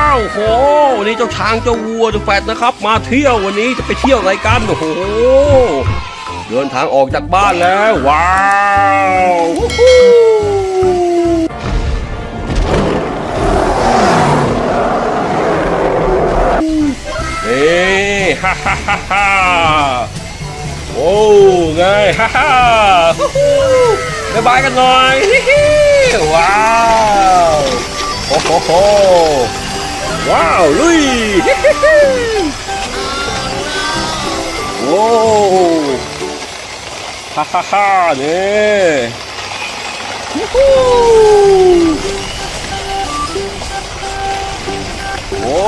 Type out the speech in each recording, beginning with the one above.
าวโหวันนี้เจ้าช้างเจ้าวัวเดอะแฟตนะครับ มาเที่ยววันนี้จะไปเที่ยวอะไรกันโอ้โหเดินทางออกจากบ้านแล้วว้าววู้ฮู้นี่ฮ่าฮ่าฮ่าฮ่าโอ้ไงฮ่าฮ่าบ๊ายบายกันหน่อยว้าว โอ้โห ว้าวลุยโอ้ฮ่าฮ่าฮ่าเนี่ยวู้ฮู้โอ้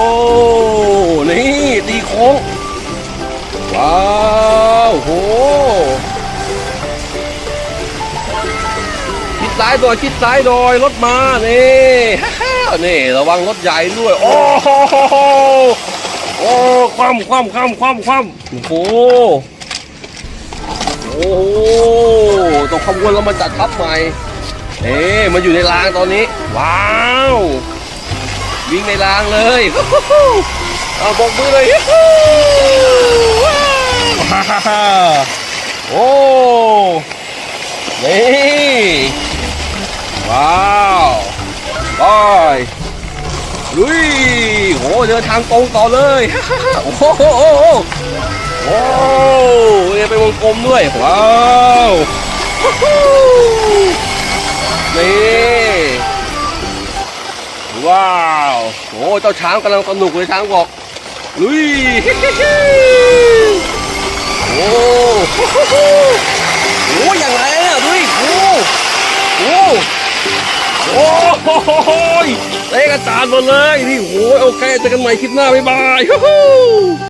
นี่ตีโค้งว้าวโหคิดซ้ายหน่อยคิดซ้ายหน่อยรถมานี่ นี่ระวังรถใหญ่ด้วย โอ้โหโอ้คว่ำคว่ำคว่ำคว่ำคว่ำโอ้โหโอ้โหตกขบวนแล้วมันจัดทับใหม่เอ๊มันอยู่ในรางตอนนี้ ว้าววิ่งในรางเลยเอาบอกมือเลยฮู้ฮู้ว้าวฮ่าฮ่าฮ่าโอ้นี่ว้าว ลุยโหเดินทางตรงต่อเลย โอ้โหโอ้โหโอ้เนี่ยเป็นวงกลมด้วย ว้าวฮู้ฮู้นี่ว้าวโอ้เจ้าช้างกำลังสนุกเลยช้างบอกลุยโอ้โหอย่างไรอะดุยโอ้โห โอ้โหเตะกระจานหมดเลยนี่โอ้โหโอเคเจอกันใหม่คลิปหน้าบ๊ายบาย